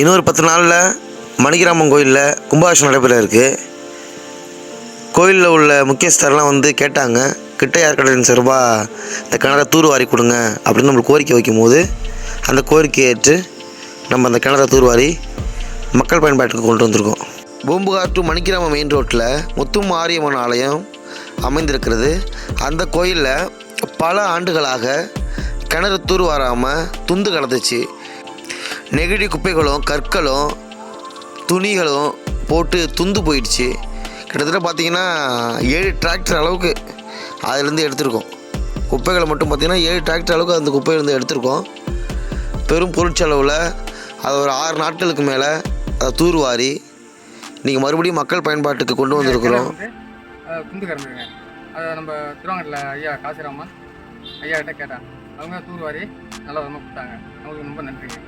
இன்னொரு பத்து நாளில் மணிகிராமம் கோயிலில் கும்பாபிஷம் நடைபெற இருக்குது கோயிலில் உள்ள முக்கியஸ்தர்லாம் வந்து கேட்டாங்க கிட்டையார் கடலின் சார்பாக இந்த கிணறை தூர்வாரி கொடுங்க அப்படின்னு நம்மளுக்கு கோரிக்கை வைக்கும்போது அந்த கோரிக்கையை ஏற்று நம்ம அந்த கிணறை தூர்வாரி மக்கள் பயன்பாட்டுக்கு கொண்டு வந்திருக்கோம். பூம்புகார் டு மணிக்கிராமம் மெயின் ரோட்டில் முத்து மாரியம்மன் ஆலயம் அமைந்திருக்கிறது. அந்த கோயிலில் பல ஆண்டுகளாக கிணறு தூர்வாராமல் துந்து கலந்துச்சு நெகிழி குப்பைகளும் கற்களும் துணிகளும் போட்டு துந்து போயிடுச்சு. கிட்டத்தட்ட பார்த்தீங்கன்னா ஏழு டிராக்டர் அளவுக்கு அதுலேருந்து எடுத்திருக்கோம். குப்பைகளை மட்டும் பார்த்திங்கன்னா ஏழு டிராக்டர் அளவுக்கு அந்த குப்பையிலேருந்து எடுத்திருக்கோம். பெரும் பொருட்செலவில் அது ஒரு ஆறு நாட்களுக்கு மேலே அதை தூர்வாரி நீங்கள் மறுபடியும் மக்கள் பயன்பாட்டுக்கு கொண்டு வந்திருக்கிறோம். வந்து அதை நம்ம திருவாங்கட்டில் ஐயா காசிராமன் ஐயா கிட்ட கேட்டேன் அவங்க தூர்வாரி நல்ல விதமாக கொடுத்தாங்க. அவங்களுக்கு ரொம்ப நன்றிங்க.